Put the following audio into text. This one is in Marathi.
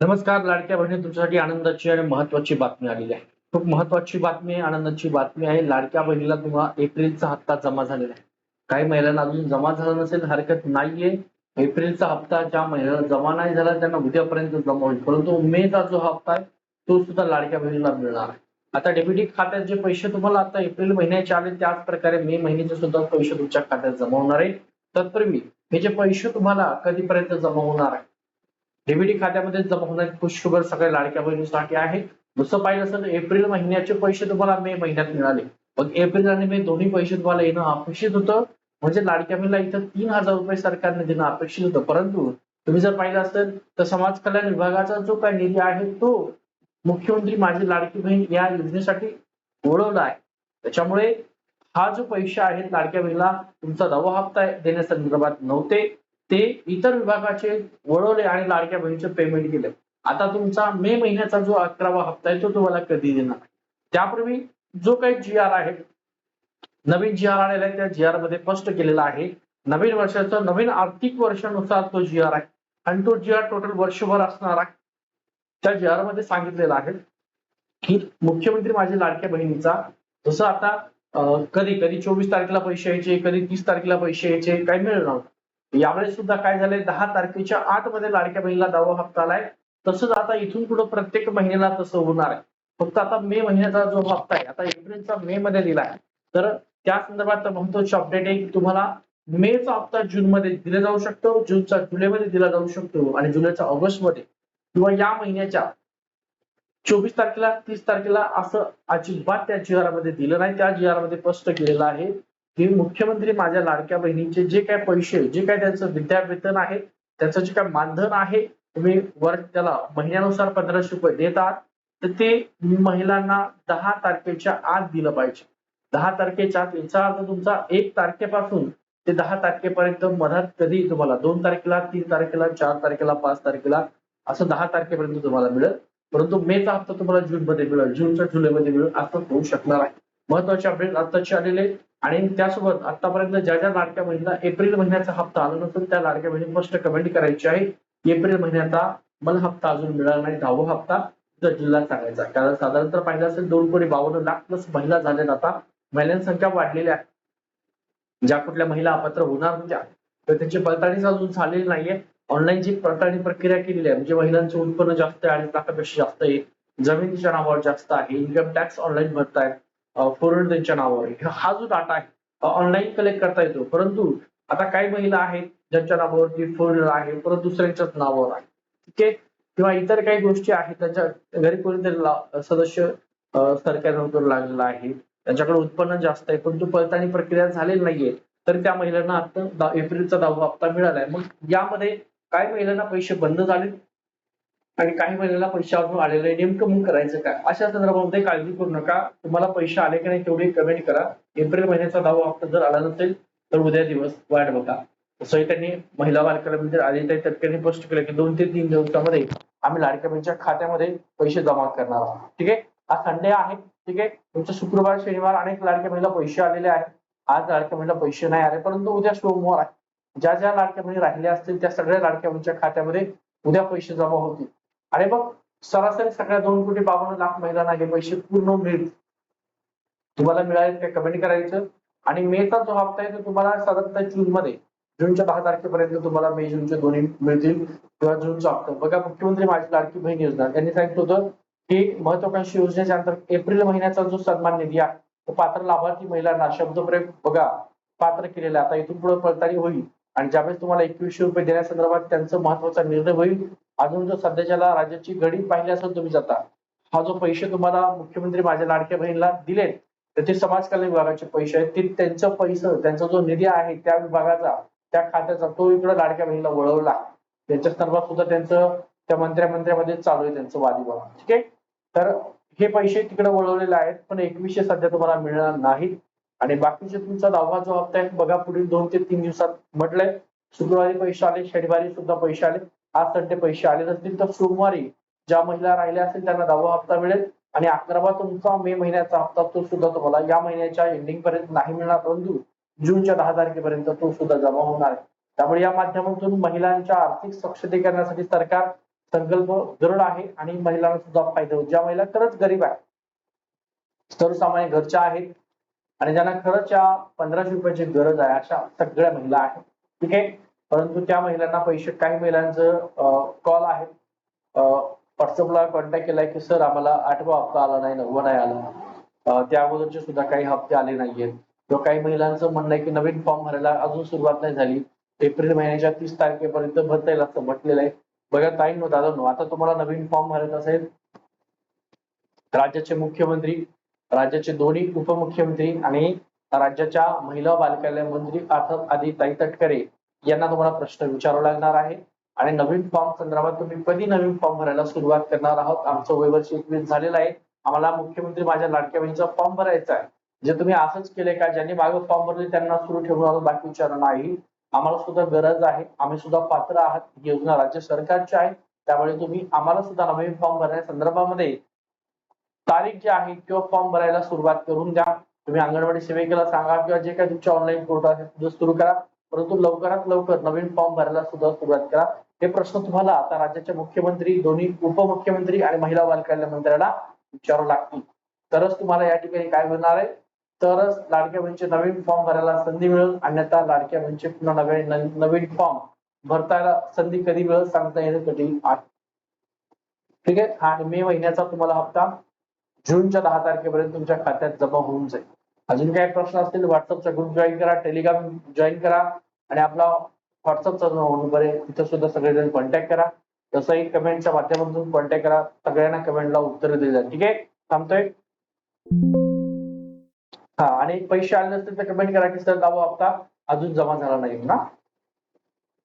नमस्कार लाडक्या बहिणी तुमच्यासाठी आनंदाची आणि महत्वाची बातमी आलेली आहे. खूप महत्वाची बातमी आहे आनंदाची बातमी आहे. लाडक्या बहिणीला तुम्हाला एप्रिलचा हप्ता जमा झालेला आहे. काही महिलांना अजून जमा झाला नसेल हरकत नाहीये. एप्रिलचा हप्ता ज्या महिन्याला जमा नाही झाला त्यांना उद्यापर्यंत जमा होईल. परंतु मेचा जो हप्ता आहे तो सुद्धा लाडक्या बहिणीला मिळणार आहे. आता डेबिट खात्यात जे पैसे तुम्हाला आता एप्रिल महिन्याचे आले त्याच प्रकारे मे महिन्याचे सुद्धा पैसे तुमच्या खात्यात जमा होणार आहे. तत्पूर्वी हे जे पैसे तुम्हाला कधीपर्यंत जमा होणार आहे डीबीटी खात्यामध्ये जमा होणारी खुशखबर सगळ्या लाडक्या बहिणीसाठी आहे. दुसरं पाहिलं असेल एप्रिल महिन्याचे पैसे तुम्हाला मे महिन्यात मिळाले. मग एप्रिल आणि मे दोन्ही पैसे तुम्हाला येणं अपेक्षित होतं. म्हणजे लाडक्या बहिणीला इथं तीन हजार रुपये सरकारने देणं अपेक्षित होतं. परंतु तुम्ही जर पाहिलं असेल तर समाज कल्याण विभागाचा जो काही निधी आहे तो मुख्यमंत्री माझी लाडकी बहीण या योजनेसाठी ओळवला आहे. त्याच्यामुळे हा जो पैसा आहेत लाडक्या बहिणीला तुमचा दवा हप्ता देण्यासंदर्भात नव्हते. ते इतर विभागाचे वळवले आणि लाडक्या बहिणीचे पेमेंट केले. आता तुमचा मे महिन्याचा जो अकरावा हप्ता आहे तो तुम्हाला कधी देणार? त्यापूर्वी जो काही जी आर आहे नवीन जी आर आलेला आहे त्या जी आरमध्ये स्पष्ट केलेला आहे. नवीन वर्षाचा नवीन आर्थिक वर्षानुसार तो जी आर आहे. आणि तो जी आर टोटल वर्षभर असणार आहे. त्या जी आरमध्ये सांगितलेला आहे की मुख्यमंत्री माझ्या लाडक्या बहिणीचा जसं आता कधी कधी चोवीस तारखेला पैसे यायचे कधी तीस तारखेला पैसे यायचे काही मिळणार नव्हतं यावेळेस सुद्धा काय झालंय? दहा तारखेच्या आठमध्ये लाडक्या बहिणीला दावा हप्ता आलाय. तसंच आता इथून पुढे प्रत्येक महिन्याला तसं होणार आहे. फक्त आता मे महिन्याचा जो हप्ता आहे आता एप्रिलचा मे मध्ये दिला आहे तर त्या संदर्भात महत्वाची अपडेट आहे की तुम्हाला मेचा हप्ता जून मध्ये दिला जाऊ शकतो जूनचा जुलैमध्ये दिला जाऊ शकतो आणि जुलैचा ऑगस्टमध्ये किंवा या महिन्याच्या चोवीस तारखेला तीस तारखेला असं अजिबात त्या जी दिलं नाही. त्या जी स्पष्ट केलेलं आहे की मुख्यमंत्री माझ्या लाडक्या बहिणीचे जे काय पैसे जे काय त्यांचं विद्यावेतन आहे त्याचं जे काय मानधन आहे तुम्ही वर त्याला महिन्यानुसार पंधराशे रुपये देतात तर ते महिलांना दहा तारखेच्या आत दिलं पाहिजे. दहा तारखेच्या आत याचा अर्थ तुमचा एक तारखेपासून ते दहा तारखेपर्यंत मधात कधी तुम्हाला दोन तारखेला तीन तारखेला चार तारखेला पाच तारखेला असं दहा तारखेपर्यंत तुम्हाला मिळेल. परंतु मेचा हप्ता तुम्हाला जून मध्ये मिळेल जूनच्या जुलैमध्ये मिळेल असं होऊ शकणार आहे. महत्त्वाचे अपडेट आताचे आलेले आणि त्यासोबत आतापर्यंत ज्या ज्या लाडक्या बहिणीला एप्रिल महिन्याचा हप्ता आला नसेल त्या लाडक्या बहिणी स्पष्ट कमेंट करायची आहे एप्रिल महिन्याचा मला हप्ता अजून मिळाला नाही दहावा हप्ता जिल्ह्यात जिल्हा सांगायचा कारण साधारणतः पाहिलं असेल दोन कोटी बावन्न लाख प्लस महिला झाल्यात आता महिलांची संख्या वाढलेल्या आहे. ज्या कुठल्या महिला अपात्र होणार होत्या तर त्यांची पडताळणीच अजून झालेली नाहीये. ऑनलाईन जी पडताळणी प्रक्रिया केलेली आहे म्हणजे महिलांचं उत्पन्न जास्त आहे अडीच लाखापेक्षा जास्त आहे. जमिनीच्या नावावर जास्त आहे. इन्कम टॅक्स ऑनलाईन भरतायत. फोरन त्यांच्या नावावर. हा जो डाटा आहे ऑनलाईन कलेक्ट करता येतो. परंतु आता काही महिला आहेत ज्यांच्या नावावरती फोर आहे परत दुसऱ्यांच्याच नावावर आहे. ठीक आहे? किंवा इतर काही गोष्टी आहेत त्यांच्या घरी कोणीतरी सदस्य सरकार सरकारी नोकरी लागलेला आहे त्यांच्याकडे उत्पन्न जास्त आहे परंतु पडताळणी प्रक्रिया झालेली नाहीये तर त्या महिलांना आता एप्रिलचा दहावा हप्ता मिळालाय. मग यामध्ये काही महिलांना पैसे बंद झाले? आणि काही महिन्याला पैसे अजून आलेले नेमकं मग करायचं काय? अशा संदर्भामध्ये काळजी करू नका. तुम्हाला पैसे आले की नाही तेवढे कमेंट करा. एप्रिल महिन्याचा दहावा हप्ता जर आला नसेल तर उद्या दिवस वाट बघा. तसंही त्यांनी महिला बालकल्याण म्हणजे आदित्य त्यांनी स्पष्ट केलं की दोन ते तीन दिवसामध्ये आम्ही लाडक्या बहिणीच्या खात्यामध्ये पैसे जमा करणार आहोत. ठीक आहे? हा संडे आहे. ठीक आहे? तुमच्या शुक्रवार शनिवार अनेक लाडक्या बहिणीला पैसे आलेले आहेत. आज लाडक्या बहिणीला पैसे नाही आले परंतु उद्या सोमवार आहे. ज्या ज्या लाडक्या बहिणी राहिल्या असतील त्या सगळ्या लाडक्या बहिणीच्या खात्यामध्ये उद्या पैसे जमा होतील. आणि मग सरासरी सगळ्या दोन कोटी बावन्न लाख महिलांना हे पैसे पूर्ण मिळतील. तुम्हाला मिळाले ते कमेंट करायचं. आणि मेचा जो हप्ता आहे तो तुम्हाला साधारणतः जून मध्ये जूनच्या दहा तारखेपर्यंत तुम्हाला मे जूनचे दोन्ही मिळतील किंवा जूनचा हप्ता. बघा मुख्यमंत्री माझी लाडकी बहीण योजना. त्यांनी सांगितलं होतं की महत्वाकांक्षी योजनेच्या अंतर्गत एप्रिल महिन्याचा जो सन्मान निधी आहे तो पात्र लाभार्थी महिलांना शब्दप्रयोग बघा पात्र केलेला आता इथून पुढे पडताळी होईल. आणि ज्यावेळेस तुम्हाला एकवीसशे रुपये देण्यासंदर्भात त्यांचा महत्त्वाचा निर्णय होईल अजून जो सध्याच्याला राज्याची घडी पाहिली असेल तुम्ही जाता. हा जो पैसे तुम्हाला मुख्यमंत्री माझ्या लाडक्या बहिणीला दिले तर ते समाज कल्याण विभागाचे पैसे आहेत. ते त्यांचं पैसे त्यांचा जो निधी आहे त्या विभागाचा त्या खात्याचा तो इकडे लाडक्या बहिणीला वळवला. त्याच्या संदर्भात सुद्धा त्यांचं त्या मंत्र्या मंत्र्यामध्ये चालू आहे त्यांचं वादविवाद. ठीक आहे? तर हे पैसे तिकडे वळवलेले आहेत पण एकवीसशे सध्या तुम्हाला मिळणार नाहीत. आणि बाकीचे तुमचा दहावा जो हप्ता आहे बघा पुढील दोन ते तीन दिवसात म्हटलंय. शुक्रवारी पैसे आले शनिवारी सुद्धा पैसे आले. आज संडे पैसे आले नसतील तर सोमवारी ज्या महिला राहिल्या असतील त्यांना दहावा हप्ता मिळेल. आणि अकरावा तुमचा मे महिन्याचा हप्ता तो सुद्धा तुम्हाला या महिन्याच्या एंडिंग पर्यंत नाही मिळणार परंतु जूनच्या दहा तारखेपर्यंत तो सुद्धा जमा होणार आहे. त्यामुळे या माध्यमातून महिलांच्या आर्थिक सक्षमीकरणासाठी सरकार संकल्प दृढ आहे आणि महिलांना सुद्धा फायदा होतो ज्या महिला खरंच गरीब आहेत सर्वसामान्य घरच्या आहेत आणि ज्यांना खरंच या पंधराशे रुपयाची गरज आहे अशा सगळ्या महिला आहेत. ठीक आहे? परंतु त्या महिलांना पैसे काही महिलांचं कॉल आहे व्हॉट्सअपला कॉन्टॅक्ट केलाय की सर आम्हाला आठवा हप्ता आला नाही नववा नाही आला. त्या अगोदरचे सुद्धा काही हप्ते आले नाहीयेत. किंवा काही महिलांचं म्हणणं आहे की नवीन फॉर्म भरायला अजून सुरुवात नाही झाली. एप्रिल महिन्याच्या तीस तारखेपर्यंत भरता येईल असं म्हटलेलं आहे. बघा ताई नो दादा नो आता तुम्हाला नवीन फॉर्म भरायचा असेल राज्याचे मुख्यमंत्री राज्याचे दोन्ही उपमुख्यमंत्री आणि राज्याच्या महिला बालकल्याण मंत्री अर्थात आदिताई तटकरे यांना तुम्हाला प्रश्न विचारावा लागणार आहे. आणि नवीन फॉर्म संदर्भात तुम्ही कधी नवीन फॉर्म भरायला सुरुवात करणार आहोत? आमचं वयवर्ष एकवीस झालेलं आहे. आम्हाला मुख्यमंत्री माझ्या लाडक्या बहिणीचा फॉर्म भरायचा आहे. जे तुम्ही असंच केले का? ज्यांनी मागे फॉर्म भरले त्यांना सुरू ठेवून आलो बाकी विचार नाही. आम्हाला सुद्धा गरज आहे. आम्ही सुद्धा पात्र आहात. ही योजना राज्य सरकारची आहे. त्यामुळे तुम्ही आम्हाला सुद्धा नवीन फॉर्म भरण्या संदर्भामध्ये तारीख जी आहे किंवा फॉर्म भरायला सुरुवात करून द्या. तुम्ही अंगणवाडी सेविकेला सांगा किंवा जे काही तुमच्या ऑनलाईन पोर्टल आहे सुरू करा. परंतु लवकरात लवकर नवीन फॉर्म भरायला सुद्धा सुरुवात करा. हे प्रश्न तुम्हाला आता राज्याचे मुख्यमंत्री दोन्ही उपमुख्यमंत्री आणि महिला बालकल्याण मंत्र्याला मंत्र्यांना विचारावं लागतील. तरच तुम्हाला या ठिकाणी काय होणार आहे? तरच लाडक्या बहिणीचे नवीन फॉर्म भरायला संधी मिळेल. अन्यथा लाडक्या बहिणीचे पुन्हा नवीन नवीन फॉर्म भरतायला संधी कधी मिळेल सांगता येणं कठीण आहे. ठीक आहे? आणि मे महिन्याचा तुम्हाला हप्ता जूनच्या दहा तारखेपर्यंत तुमच्या खात्यात जमा होऊन जाईल. अजून काही प्रश्न असतील? व्हॉट्सअपचा ग्रुप जॉईन करा टेलिग्राम जॉईन करा. आणि आपला व्हॉट्सअपचा जो नंबर आहे तिथं सुद्धा सगळेजण कॉन्टॅक्ट करा. तसंही कमेंटच्या माध्यमातून कॉन्टॅक्ट करा. सगळ्यांना कमेंटला उत्तर दिली जाईल. ठीक आहे? थांबतोय? हा आणि पैसे आले नसतील तर कमेंट करा की सर दावा हप्ता अजून जमा झाला नाही. ना